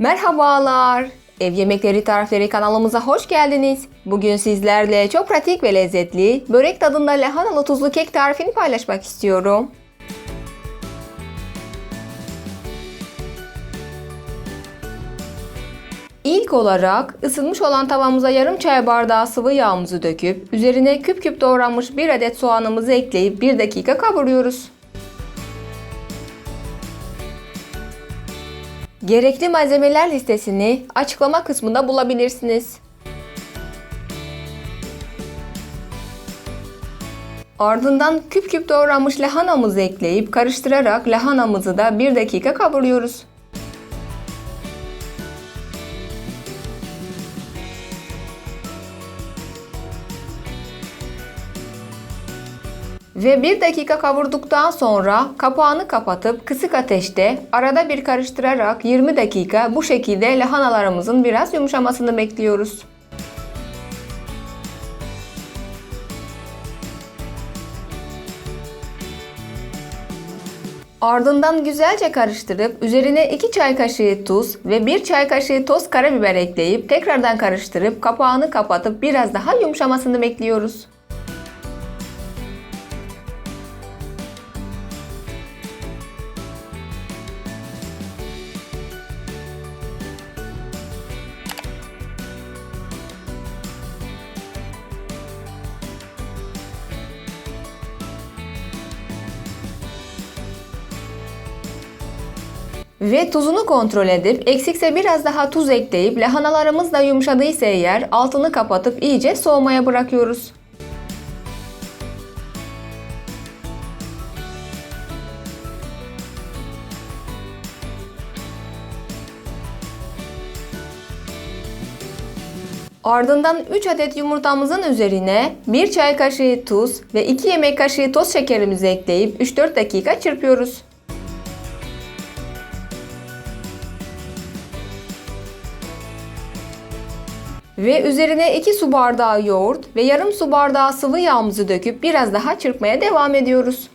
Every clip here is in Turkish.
Merhabalar. Ev Yemekleri Tarifleri kanalımıza hoş geldiniz. Bugün sizlerle çok pratik ve lezzetli börek tadında lahanalı tuzlu kek tarifini paylaşmak istiyorum. İlk olarak ısınmış olan tavamıza yarım çay bardağı sıvı yağımızı döküp üzerine küp küp doğranmış bir adet soğanımızı ekleyip 1 dakika kavuruyoruz. Gerekli malzemeler listesini açıklama kısmında bulabilirsiniz. Ardından küp küp doğranmış lahanamızı ekleyip karıştırarak lahanamızı da 1 dakika kavuruyoruz. Ve 1 dakika kavurduktan sonra kapağını kapatıp kısık ateşte arada bir karıştırarak 20 dakika bu şekilde lahanalarımızın biraz yumuşamasını bekliyoruz. Ardından güzelce karıştırıp üzerine 2 çay kaşığı tuz ve 1 çay kaşığı toz karabiber ekleyip tekrardan karıştırıp kapağını kapatıp biraz daha yumuşamasını bekliyoruz. Ve tuzunu kontrol edip eksikse biraz daha tuz ekleyip lahanalarımız da yumuşadıysa eğer altını kapatıp iyice soğumaya bırakıyoruz. Ardından 3 adet yumurtamızın üzerine 1 çay kaşığı tuz ve 2 yemek kaşığı toz şekerimizi ekleyip 3-4 dakika çırpıyoruz. Ve üzerine 2 su bardağı yoğurt ve yarım su bardağı sıvı yağımızı döküp biraz daha çırpmaya devam ediyoruz.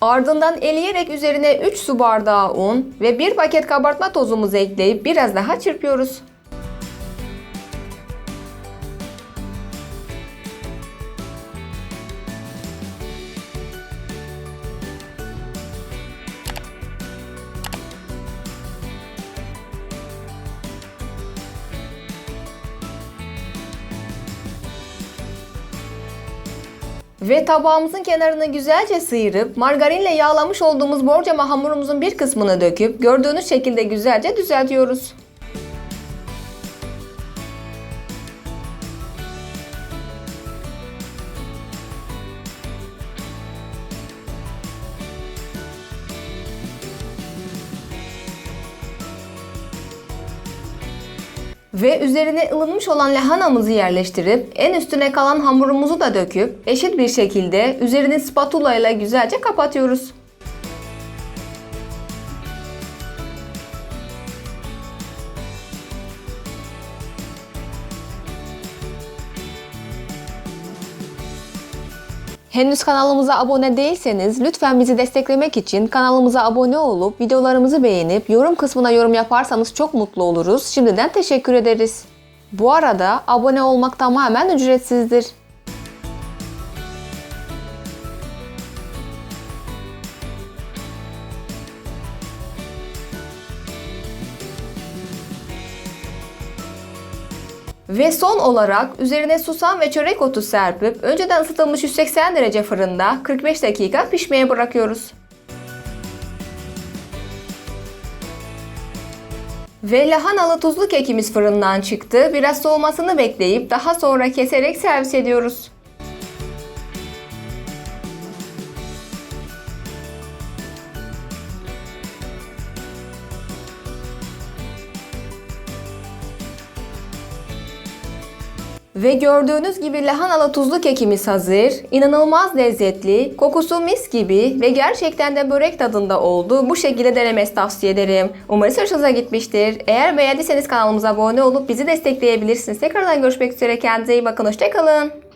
Ardından eleyerek üzerine 3 su bardağı un ve 1 paket kabartma tozumuzu ekleyip biraz daha çırpıyoruz. Ve tabağımızın kenarını güzelce sıyırıp margarinle yağlamış olduğumuz borcama hamurumuzun bir kısmını döküp gördüğünüz şekilde güzelce düzeltiyoruz. Ve üzerine ılınmış olan lahanamızı yerleştirip en üstüne kalan hamurumuzu da döküp eşit bir şekilde üzerini spatula ile güzelce kapatıyoruz. Henüz kanalımıza abone değilseniz lütfen bizi desteklemek için kanalımıza abone olup videolarımızı beğenip yorum kısmına yorum yaparsanız çok mutlu oluruz. Şimdiden teşekkür ederiz. Bu arada abone olmak tamamen ücretsizdir. Ve son olarak üzerine susam ve çörek otu serpip önceden ısıtılmış 180 derece fırında 45 dakika pişmeye bırakıyoruz. Ve lahanalı tuzlu kekimiz fırından çıktı. Biraz soğumasını bekleyip daha sonra keserek servis ediyoruz. Ve gördüğünüz gibi lahanalı tuzlu kekimiz hazır. İnanılmaz lezzetli, kokusu mis gibi ve gerçekten de börek tadında oldu. Bu şekilde denemesi tavsiye ederim. Umarız hoşunuza gitmiştir. Eğer beğendiyseniz kanalımıza abone olup bizi destekleyebilirsiniz. Tekrardan görüşmek üzere. Kendinize iyi bakın. Hoşçakalın.